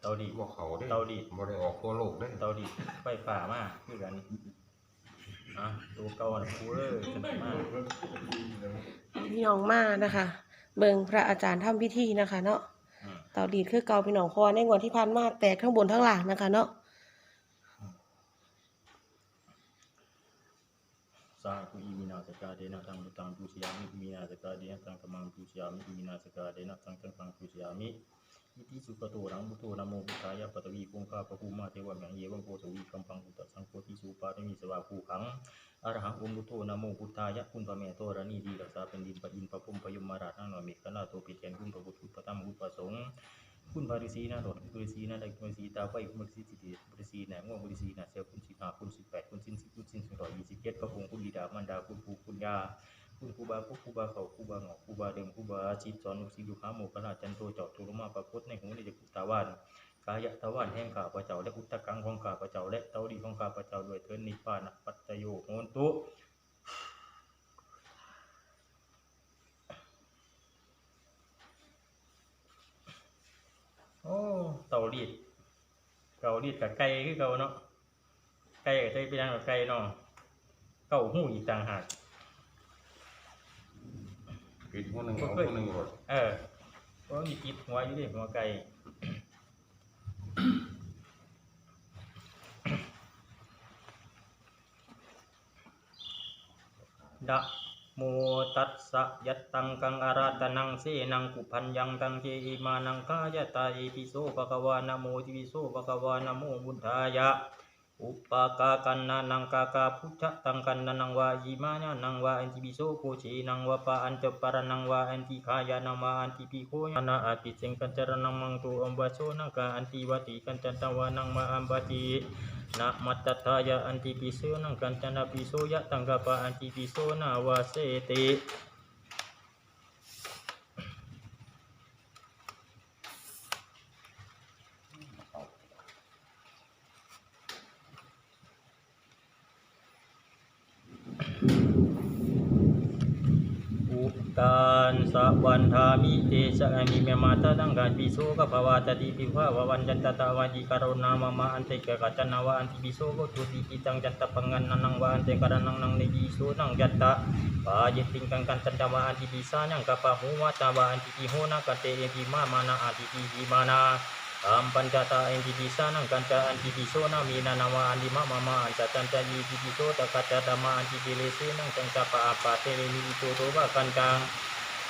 เตาดีด บ่เขาได้เตาดีด บ่ได้ออกทั่วโลกได้เตาดีดไฟฟ้ามากคือกันอะตัวเก่าน่ะกูเอ้ยขึ้นมาพี่น้องมานะคะ เบิงพระอาจารย์ทำพิธีนะคะ เนาะอืมเต่าดีดคือเกาพี่น้องเพราะว่าในงวดที่ผ่านมาแตกทั้งบนทั้งล่างนะคะ เนาะสาธุอิมินาสกาเดนะตังตุตังปูชยามิอิมินาสกาเดนะตังตมังปูชยามิอิมินาสกาเดนะตังตังตังปูชยามิ อิติสุขโตรังบุโตนโมพุทธายะปตวีคงคาปะภูมาเทวะแมงเยวังโกสวีกัมปังอุตสังโฆทิสุปาริมีสวาภูขังอรหังอมบุโตนโมพุทธายะคุณพระเมตโตระนีดีรักษาเป็นดินปะอินปะพุมปะยมมาราทังนอมิกนาโตปิเทนคุณพระบุตรพระธรรมอุปสงฆ์คุณบาริสีนะโดดบริสีนะได้บริสีตาไฟบาริสีจิตบาริสีแหนม่วงบาริสีนะเซลคุณสิบห้าคุณสิบแปดคุณสิบสิบคุณสิบสิบร้อยยี่สิบเจ็ดพระองค์คุณบิดามารดาคุณปู่คุณยา คุณครูบาพวกครูบาเขาครูบาหงอกครูบาเดิมครูบาอาชีพสอนลูกศิษย์ลูกหาโมกขลาจันโตเจาะตุลมาปรากฏในหูในจักรตาวานกายะตะวันแห่งข้าพระเจ้าและอุตตะกังของข้าพระเจ้าและเตาดีของข้าพระเจ้าด้วยเทินนิพพานปัจจโยโหนตุโอ้เตารีดเการีดกับไก่คือเก่าเนาะไก่กับไก่เป็นยังกับไก่เนาะเก่าหูอีกต่างหาก ปิดหัวหนึงเอาหัวหนึงหมดเออเพราะมีจิบหัวอยู่ดิหัวไก่ดะโมตัสสะยัตตังกังอาราตนังเสนังกุพันยังตังเจอิมานังกายตาเอปิโสภะคะวานะโมทิวิโสภะคะวานะโมบุทธายะ อุปกากันนานังกากาพุทธตังกันนานังวายิมานานังวาอันติปิโสโกเชนังวาปะอันเจปารนังวาอันติขายานังวาอันติปิโคยานาอาติเจงกันจารนังมังตุอัมบาโสนังกาอันติวัติกันจันตวานังมาอัมบาตินะมัตตทายะอันติปิโสนังกันจันปิโสยะตังกปะอันติปิโสนาวาเสติ อุตานสะวันธามิเตชะมิเมมาตะตังการปิโสกภาวะตติปิภาวะวันจันตตะวาจิกรุณามะมะอันเตกะกัจจนาวะอันติปิโสกตุติปิตังจันตะปังงันนังวะอันเตกะระนังนังเนปิโสนังจันตะปาจิติงกังกันจันตวะอันติปิสานังกะปะหูวะตาวะอันติปิโหนะกะเตเอปิมานา อัมปัญจตาอินทิปิสานังกันจาอันทิปิโสนามีนานามาอันดิมามามาอันจัตันจาอิทิปิโสตะกัจจตมาอันทิปิเลสีนังจังจัปะอาปะเตเลมิตุโตบะกันจัง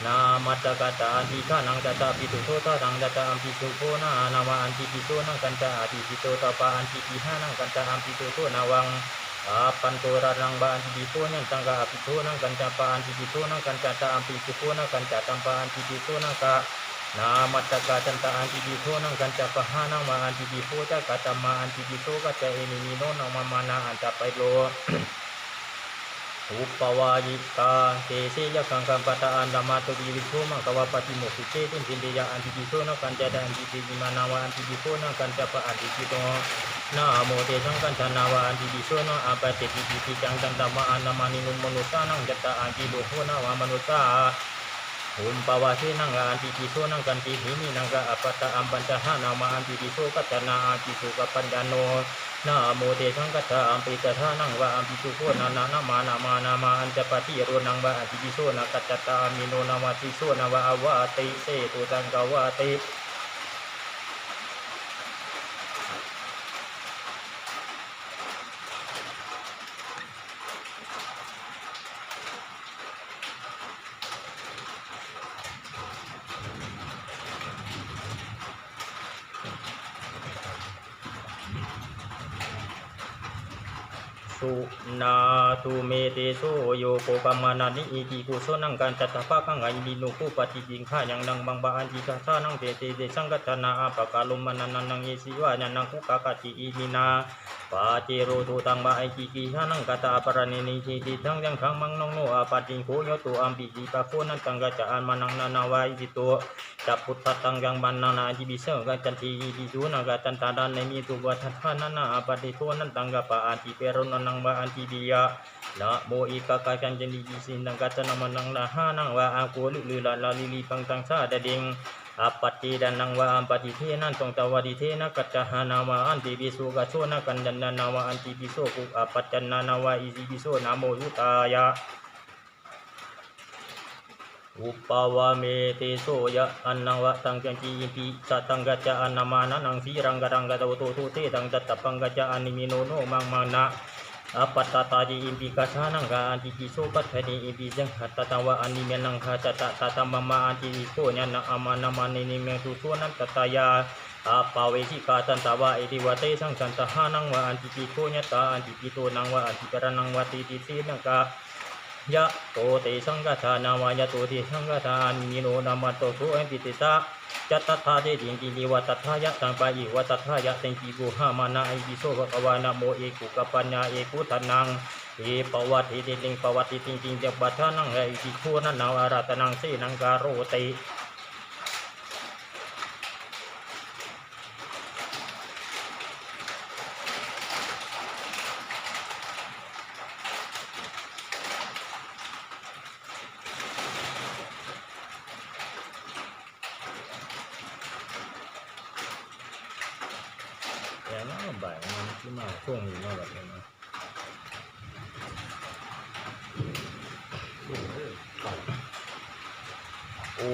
นามัจจกัจจาอันทิฆานังจัตตาปิตุโตตะนังจัตตาอันทิสุโคนานามาอันทิปิโสนังกันจาอันทิปิโตตะปะอันทิปิหานังกันจาอันทิโตโตนาวังอาปันโตระนังบาอันทิปิโสนังจังกะอันทิโตนังกันจาปะอันทิปิโสนังกันจาตาอันทิสุโคนังกันจาตัมปะอันทิปิโสนังกะ นามัตตกาจันตาอันติปิโสนังกันจะปะหานังมาอันติปิโสจะกาตมาอันติปิโสกัจะเอนิมิโนนังมามานาอันจะไปโลอุปวายิกาเตเสยกังกัมปะตาอันดามาตุบิวิโสมังกวาปฏิโมกุเตตุนจินเดยะอันติปิโสนังกันจะดาอันติปิมานาวาอันติปิโสนังกันจะปะอันติปิโตนะโมเตสังกันจนาวาอันติปิโสนังอาปะเตติปิปิจังจันตมาอันนามานินุมมนุสานังจัตตาอันติโลโหนาวามนุสา ภูมิปาวาทีนังอันปิปิโสนังกันติหิมินังกะอปัตตะอัมปัญจหานามาอันปิปิโสกัจจนาอันปิสุกปัญญโนนาโมเทชังกัจจาอัมปิตะทานังวะอัมปิสุโคนานานามานามานามาอันจะปฏิโรนังวะอันติปิโสนากัจจตามิโนนาวติโสนาวะอวะติเสตุตังกวะติ สุนาตูเมเตโสโยโกกัมานานิอิติกุโสนังการจัตตะปะกังไงมินุกุปฏิจิงข้ายังนังบังบาอันจิกาสานังเตเตเตสังกัตนาอาปะกาลุมานันนังเยสิวานันนังคุกะกะติอิมินาปาเจโรตุตังบาไอจิกิหานังกะตาปรณินิจิติทังยังขังมังนงโนอาปาติงโคโยตุอัมปิจิปะโคนันตังกะจะอันมานังนานาวายจิโตจับพุทธตังยังบันนานาจิบิเสกะจันติจิจุนากะจันตาดานในมีตุวัฏฐานานาอาปาติโทนันตังกะปะอันติเปโรนังบาอันติบิยะนะโมอิกากาจันจันดีจิสินดังกัจจนามันังนาหานังวาอาโกลุลือลาลาลิลีปังตังซาดะดิงอปปติดานังวะอัมปติเทนันตงตวดิเทนะกัจจหานาวะอันติปิโสกัจโชนะกันจันนานาวะอันติปิโสกุอปปัจจันนานาวะอิสิปิโสนะโมยุตายะอุปาวะเมเตโสยะอันนังวะตังจังจีอิปิสัตังกัจจะอันามานะนังสีรังกะรังกะโตโตโตเตตังจัตตะปังกัจจะอันนิมิโนโนมังมังนะ ปัตตตาจิอิปิกัจฉานังกะอันติปิโสปัตถะนิอิปิจังหัตตตะวะอันนิเมนังคาจัตตะตะตะมะมะอันติปิโสญะนะอามานะมานินิเมตุโสนันตตายาอาปาเวสิกาตันตาวะอิติวะเตสังสันตหานังวะอันติปิโสญะตาอันติปิโตนังวะอันติปะระนังวะติติสีนังกะยะโตเตสังฆทานาวายะโตเตสังฆทานิโนนามาโตโสเอปิติตา จัตตาเตติงกินิวัตถายะตังปะอิวัตถายะเตงกิกุหามานาอิปิโสภะควานาโมเอกุกปัญญาเอกุทนังเอปวัติติติงปวัติติงติงจัปปัทานังเอจิคูนันนาวาราตนังเสนังการโรติว่าบ่ายมันที่มา ช่วงนี้นาะแบบนี้นะอุ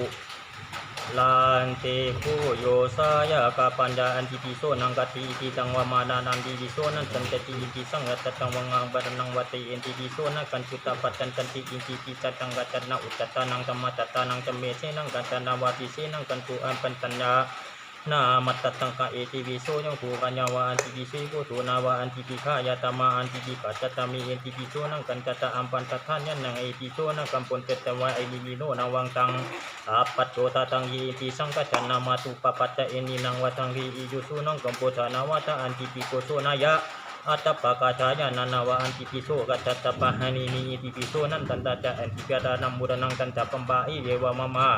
ลานเตคุโยสายากาปัญญาอันติปิโสนังกติอิติตังวามานานันติปิโสนันสันติอิติสังกัตตังวังังบารนังวัติอินติปิโสนังกันจุตตปัจจันตันติอินติปิจัตังกัจจนะอุตตตานังธรรมจัตตานังจเมเสนังกัจจนาวาปิเสนังกันตุอันปัญญา นามัตตตังคะเอติวิโสยังภูกัญญาวาอันติปิสีโกตุนาวาอันติปิฆายาตมาอันติปิปัจจตามีเอนติปิโสนังกันจตะอัมปันตทานยันนังเอติโสนังกัมปนเตตวะไอลิมิโนนาวังตังอาปัจโจตตังยีติสังกัจจนามาตุปปัจจเอนินังวัตังฮีอิยุสุนังกัมโปธานาวะตะอันติปิโกโสนายะอัตตปะกาชายานันนาวะอันติปิโสกัจจตปะหานินิอิติปิโสนันตันตะจะอันติปิยาดานัมมุรนังตันตะปัมบาอิเววะมะมา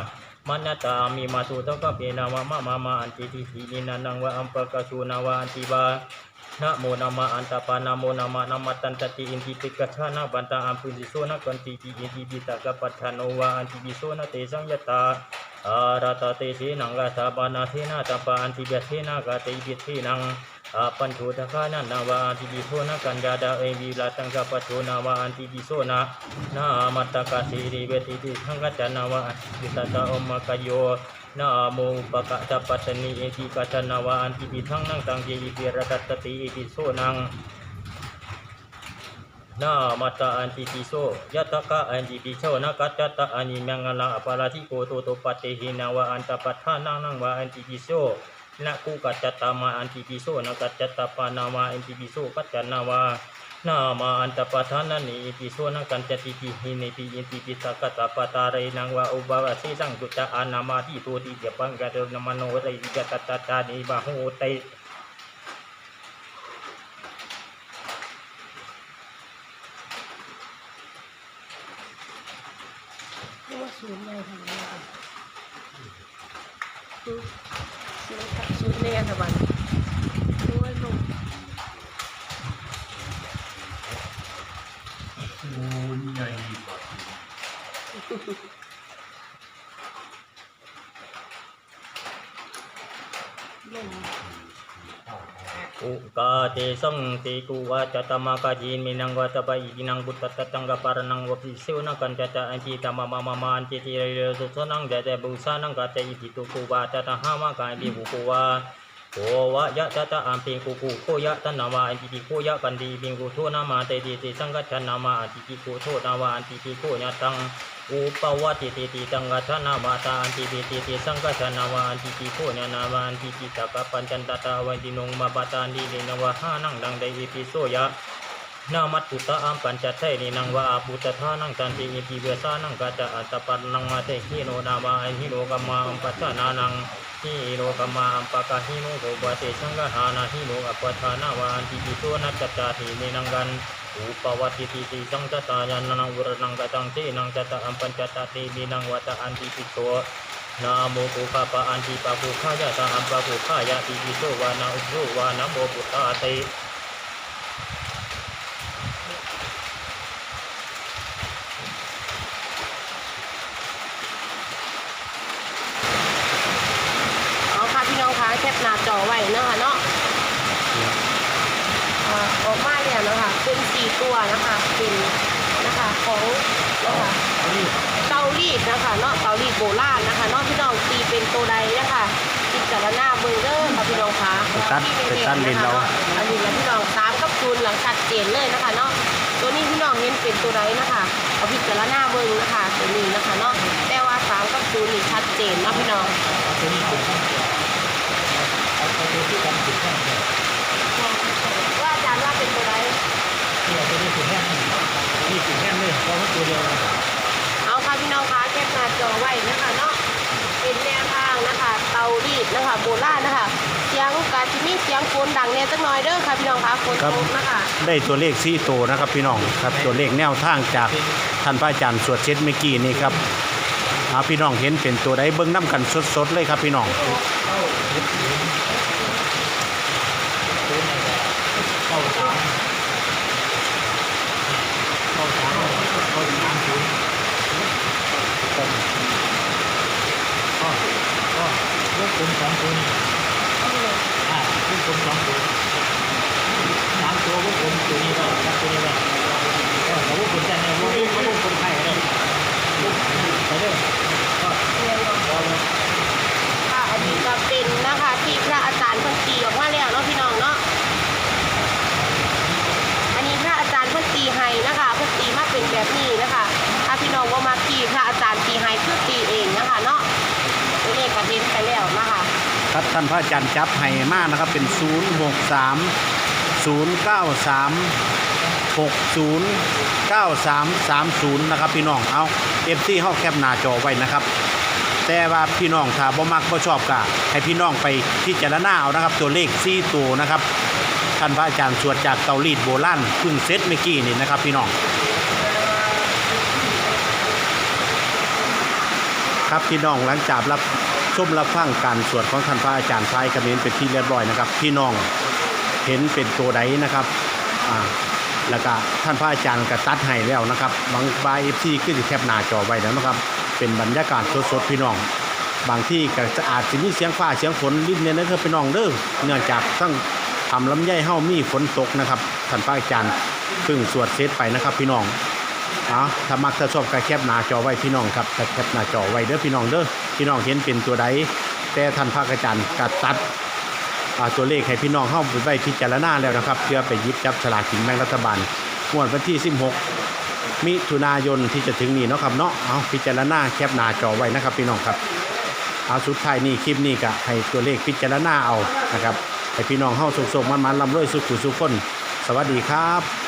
มัญญตามิมาสุตกะเปนาวะมะมามาอันติทิสีนินันนังวะอัมปะกะสุนาวะอันติบานะโมนามาอันตาปานะโมนามานามัตตันตติอินติปิกัจฉานะบันตาอัมปุริโสนะกันติติอินติปิตะกะปัฏฐานโนวะอันติปิโสนะเตสังยตาอาราตเตสีนังกะตาปานาเทนะตาปะอันติเบเทนะกะเตอิปิเทนัง อาปัญโชตคานันนาวาอันติปิโสนะกัญญาดาเอวีลาตังกะปัจโชนาวาอันติปิโสนะนามัตตกะสีริเวติติทังกัจจนาวาอันติปิตตะอมมะกโยนะโมปะกะตะปัตนีเอติกัจจนาวาอันติปิทังนังตังเจอิปิระตัตติอิปิโสนังนามัตตาอันติปิโสยะตะกะอันติปิโสนะกัจจตะอานิมังลังอปาราธิโกโตโตปัตเตหินาวะอันตปัฏฐานังนังวะอันติปิโส นะกุกัจจตามาอันติปิโสนะกัจจตปานามาอันติปิโสกัจจนาวะนามาอันตปัฏานันนิปิโสนะกันจติปิหินิปิอินติปิสักัตตปตาเรนังวะอุบาวะเสสังจุตตะอานามาทิโตติเจปังกัตุนมโนเรวิจตตตานิบาโหเต เรียกว่าศูนย์ใหญ่ทำไมคะศูนย์ศูนย์ค่ะศูนย์ในอันตวันด้วยลง โอ้ยใหญ่กว่า ลง อุกาเตสังเตกุวาจตมากาจินมินังวัตปะอิกินังบุตตตตังกปารนังวปิเสวนังกันจตะอันจิตามะมะมะมะอันจิติเรเรสุสนังเดเดบุสานังกาเตอิปิตุกุวาจตหามะกายบิบุกุวาโควะยะจตะอัมปิกุกุโคยะตันนาวาอันจิติโคยะกันดีบิงกุโทนามาเตติติสังกัจฉนามาอันจิติโคโทนาวาอันจิติโคยะตัง อุปวัติติติตังกัจฉนาวาตาอันติติติติสังกัจฉนาวาอันติติโคญนาวาอันติติตากะปัญจันตตาวันตินงมาปตานิเดนวะหานังดังไดอิปิโสยะนามัตตุตะอัมปัญจเทนินังวะอาปุตตะนังตันติอิปิเวสานังกัจจะอัตตปันนังมาเตหิโนนาวาอิหิโนกัมมาอัมปัจจานานัง หิโลกมาอัมปะกะหิโนโกบะเตชังกหานาหิโนอัปปะทานาวาอันติปิโตนัจจตาทิเมนังกันอุปวัติติติสังจตายานังวรนังกตังเตนังจตาอัมปัญจตติมินังวัตอันติปิโตนาโมปุคปะอันติปะปุขายะตาอัมปะปุขายะติปิโตวานาอุโสวานาโมปุตตาเต ปหน้าจอ ไว้นะคะเนาะอ่าออกมาแล้วนะคะเป็นสี่ตัวนะคะเป็นนะคะของนะคะเตารีดนะคะเนาะเตารีดโบราณนะคะเนาะพี่น้องตีเป็นตัวใดนะคะพิจารณาเบิ่งเด้อค่ะพี่น้องคะไปตัดไปตัดเลนเราอันนี้แหละพี่น้องสามกับศูนย์หลังชัดเจนเลยนะคะเนาะตัวนี้พี่น้องเห็นเป็นตัวใดนะคะเอาพิจารณาเบิ่งนะคะตัวนี้นะคะเนาะแต่ว่าสามกับศูนย์นี่ชัดเจนเนาะพี่น้อง ว่าอาจารย์ว่าเป็นตัวใดเอาค่ะพี่น้องคะแคปหน้าจอไว้นะคะเนาะเป็นแนวทางนะคะ เตารีดนะคะโบราณนะคะเสียงกาจิมีเสียงฝนดังเนี่ยจักหน่อยเด้อค่ะพี่น้องคะฝนครับตกนะคะได้ตัวเลขสี่ตัวนะครับพี่น้องครับตัวเลขแนวทางจากท่านพระอาจารย์สวดเช็ดเมื่อกี้นี่ครับอาพี่น้องเห็นเป็นตัวใดเบิ้งน้ำกันสดๆเลยครับพี่น้องลู กกลมสองคนี่อ่าลูกกลมสองคนสามตัวลูกกลมตัวนี้ก็ครับตัวนี้ก็ก็แต่ลูกกลมแต่เนี่ยลูกลูกลูกกลมไข่ก็ได้ลูกไปเด้อยพอแล้ว ค่ะอันนี้ก็เป็นนะคะที่พระอาจารย์เพิ่นตีออกมาแล้วเนาะพี่น้องเนาะ อันนี้พระอาจารย์เพิ่นตีให้นะคะเพิ่นตีมาเป็นแบบนี้นะคะ ถ้าพี่น้องว่ามาตีพระอาจารย์ตีให้คือตีเองนะคะเนาะตัวเลขก็เห็นไปแล้วนะคะ ครับท่านพระอาจารย์จับให้มากนะครับเป็น 0 6 3 0 9 3 6 0 9 3 3 0 นะครับพี่น้องเอาเอฟซีเฮาแคปหน้าจอไว้นะครับ แต่ว่าพี่น้องถ้าบ่มักบ่ชอบก็ให้พี่น้องไปพิจารณาเอานะครับ ตัวเลข4ตัวนะครับท่านพระอาจารย์สวดจากเตารีดโบราณพึ่งเซตเมื่อกี้นี่นะครับพี่น้องครับพี่น้องหลังจากรับ ชมรับฟังการสวดของท่านพระอาจารย์พายกระเมนเป็นที่เรียบร้อยนะครับ พี่น้องเห็นเป็นตัวใดนะครับอ่าแล้วก็ท่านพระอาจารย์ก็ตัดให้แล้วนะครับ บางบายเอฟซีขึ้นแคปหน้าจอไว้แล้วนะครับ เป็นบรรยากาศสดๆพี่น้อง บางที่ก็จะอาจจะมีเสียงฟ้าเสียงฝนนิดเนี่ยนะครับพี่น้องเด้อเนื่องจากทั้งทำลำไยเฮ้ามีฝนตกนะครับท่านพระอาจารย์เพิ่งสวดเสร็จไปนะครับ พี่น้องเอถ้ามักถ้าชอบก็แคปหน้าจอไว้พี่น้องครับแคปหน้าจอไว้เด้อพี่น้องเด้อ พี่น้องเห็นเป็นตัวใดแต่ท่านพระอาจารย์กัดตัดตัวเลขให้พี่น้องเข้าไปไว้พิจารณาแล้วนะครับ เพื่อไปยิบจับสลากกินแบ่งรัฐบาลงวดวันที่ 16 มิถุนายนที่จะถึงนี้เนาะครับเนาะเอาพิจารณาแคปหน้าจอไว้นะครับ พี่น้องครับเอาสุดท้ายนี่คลิปนี้ก็ให้ตัวเลขพิจารณาเอานะครับให้พี่น้องเข้าสุขๆมันๆลำรวยสุขุสุขคน สวัสดีครับ